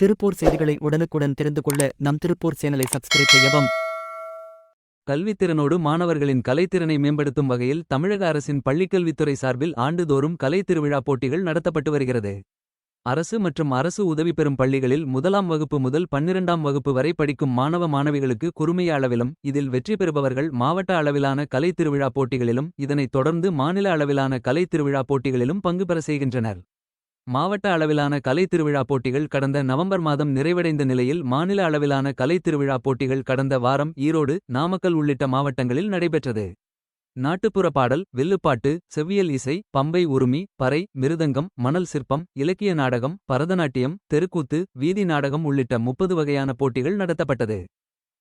திருப்பூர் செய்திகளை உடனுக்குடன் தெரிந்து கொள்ள நம் திருப்பூர் சேனலை சப்ஸ்கிரைப் செய்யவும். கல்வித்திறனோடு மாணவர்களின் கலைத்திறனை மேம்படுத்தும் வகையில் தமிழக அரசின் பள்ளிக்கல்வித்துறை சார்பில் ஆண்டுதோறும் கலை திருவிழா போட்டிகள் நடத்தப்பட்டு வருகிறது. அரசு மற்றும் அரசு உதவி பெறும் பள்ளிகளில் முதலாம் வகுப்பு முதல் பன்னிரெண்டாம் வகுப்பு வரை படிக்கும் மாணவ மாணவிகளுக்கு குறுமைய அளவிலும் இதில் வெற்றி பெறுபவர்கள் மாவட்ட அளவிலான கலை திருவிழா போட்டிகளிலும் இதனைத் தொடர்ந்து மாநில அளவிலான கலை திருவிழா போட்டிகளிலும் பங்கு பெற செய்கின்றனர். மாவட்ட அளவிலான கலை திருவிழா போட்டிகள் கடந்த நவம்பர் மாதம் நிறைவடைந்த நிலையில் மாநில அளவிலான கலை திருவிழா போட்டிகள் கடந்த வாரம் ஈரோடு நாமக்கல் உள்ளிட்ட மாவட்டங்களில் நடைபெற்றது. நாட்டுப்புற பாடல் வில்லுப்பாட்டு செவ்வியல் இசை பம்பை உருமி பறை மிருதங்கம் மணல் சிற்பம் இலக்கிய நாடகம் பரதநாட்டியம் தெருக்கூத்து வீதி நாடகம் உள்ளிட்ட முப்பது வகையான போட்டிகள் நடத்தப்பட்டது.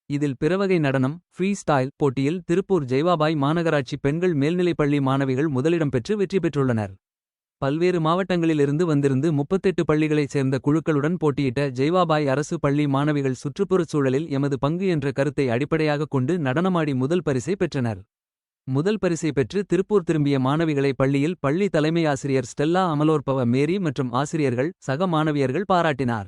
இதில் பிறவகை நடனம் ஃப்ரீ ஸ்டைல் போட்டியில் திருப்பூர் ஜெய்வாபாய் மாநகராட்சி பெண்கள் மேல்நிலைப்பள்ளி மாணவிகள் முதலிடம் பெற்று வெற்றி பெற்றுள்ளனர். பல்வேறு மாவட்டங்களிலிருந்து வந்திருந்து முப்பத்தெட்டு பள்ளிகளைச் சேர்ந்த குழுக்களுடன் போட்டியிட்ட ஜெய்வாபாய் அரசு பள்ளி மாணவிகள் சுற்றுப்புறச் சூழலில் எமது பங்கு என்ற கருத்தை அடிப்படையாகக் கொண்டு நடனமாடி முதல் பரிசை பெற்றனர். முதல் பரிசை பெற்று திருப்பூர் திரும்பிய மாணவிகளை பள்ளியில் பள்ளி தலைமை ஆசிரியர் ஸ்டெல்லா அமலோற்பவ மேரி மற்றும் ஆசிரியர்கள் சக மாணவியர்கள் பாராட்டினார்.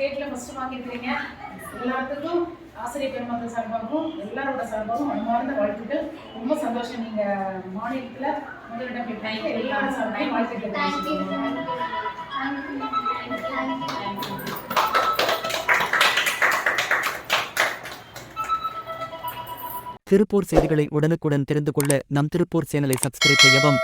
ஸ்டேட்ல ஃபர்ஸ்ட் வாங்கியிருக்கிறீங்க. எல்லாத்துக்கும் ஆசிரியர் பெருமக்கள் சார்பாகவும் எல்லாரோட சார்பாகவும் மனமார்ந்த வாழ்த்துக்கள். ரொம்ப சந்தோஷம் நீங்க மாநிலத்துல முதலிடம் பெற்றாங்க. எல்லாரும் சார்பாகவும் வாழ்த்துக்கள் திருப்பூர் செய்திகளை உடனுக்குடன் தெரிந்து கொள்ள நம் திருப்பூர் சேனலை சப்ஸ்கிரைப் செய்யவும்.